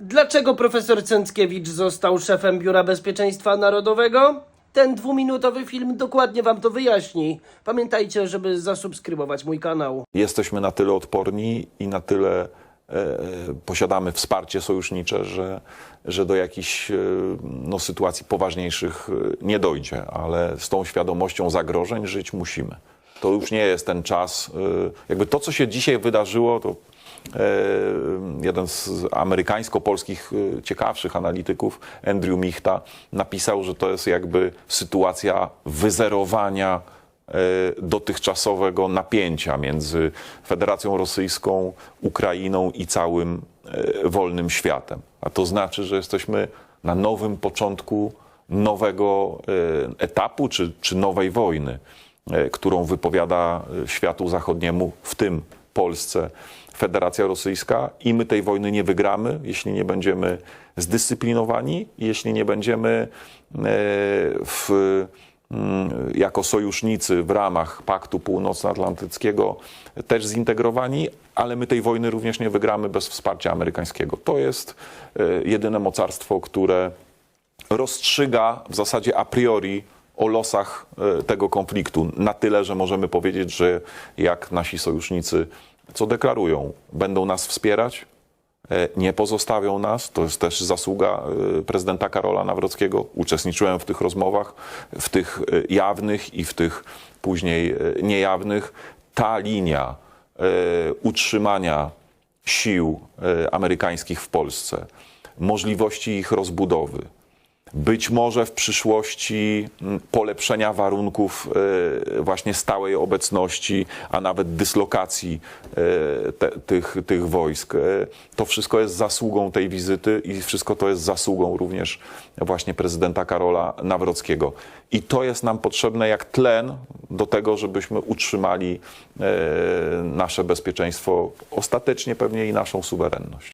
Dlaczego profesor Cęckiewicz został szefem Biura Bezpieczeństwa Narodowego? Ten dwuminutowy film dokładnie wam to wyjaśni. Pamiętajcie, żeby zasubskrybować mój kanał. jesteśmy na tyle odporni i na tyle e, posiadamy wsparcie sojusznicze, że, że do jakichś e, no, sytuacji poważniejszych e, nie dojdzie, ale z tą świadomością zagrożeń żyć musimy. To już nie jest ten czas. e, Jakby to, co się dzisiaj wydarzyło, to jeden z amerykańsko-polskich e, ciekawszych analityków, Andrew Michta, napisał, że to jest jakby sytuacja wyzerowania e, dotychczasowego napięcia między Federacją Rosyjską, Ukrainą i całym e, wolnym światem. A to znaczy, że jesteśmy na nowym początku nowego e, etapu czy, czy nowej wojny, e, którą wypowiada e, światu zachodniemu, w tym Polsce, Federacja Rosyjska i my tej wojny nie wygramy, jeśli nie będziemy zdyscyplinowani, jeśli nie będziemy e, w mm, jako sojusznicy w ramach Paktu Północnoatlantyckiego też zintegrowani, ale my tej wojny również nie wygramy bez wsparcia amerykańskiego. To jest e, jedyne mocarstwo, które rozstrzyga w zasadzie a priori o losach e, tego konfliktu. Na tyle, że możemy powiedzieć, że jak nasi sojusznicy, co deklarują, będą nas wspierać, e, nie pozostawią nas. To jest też zasługa e, prezydenta Karola Nawrockiego. Uczestniczyłem w tych rozmowach, w tych jawnych i w tych później niejawnych. Ta linia utrzymania sił amerykańskich w Polsce, możliwości ich rozbudowy, być może w przyszłości mm, polepszenia warunków e, właśnie stałej obecności, a nawet dyslokacji e, te, tych, tych wojsk. E, To wszystko jest zasługą tej wizyty i wszystko to jest zasługą również właśnie prezydenta Karola Nawrockiego. I to jest nam potrzebne jak tlen do tego, żebyśmy utrzymali nasze bezpieczeństwo, ostatecznie pewnie i naszą suwerenność.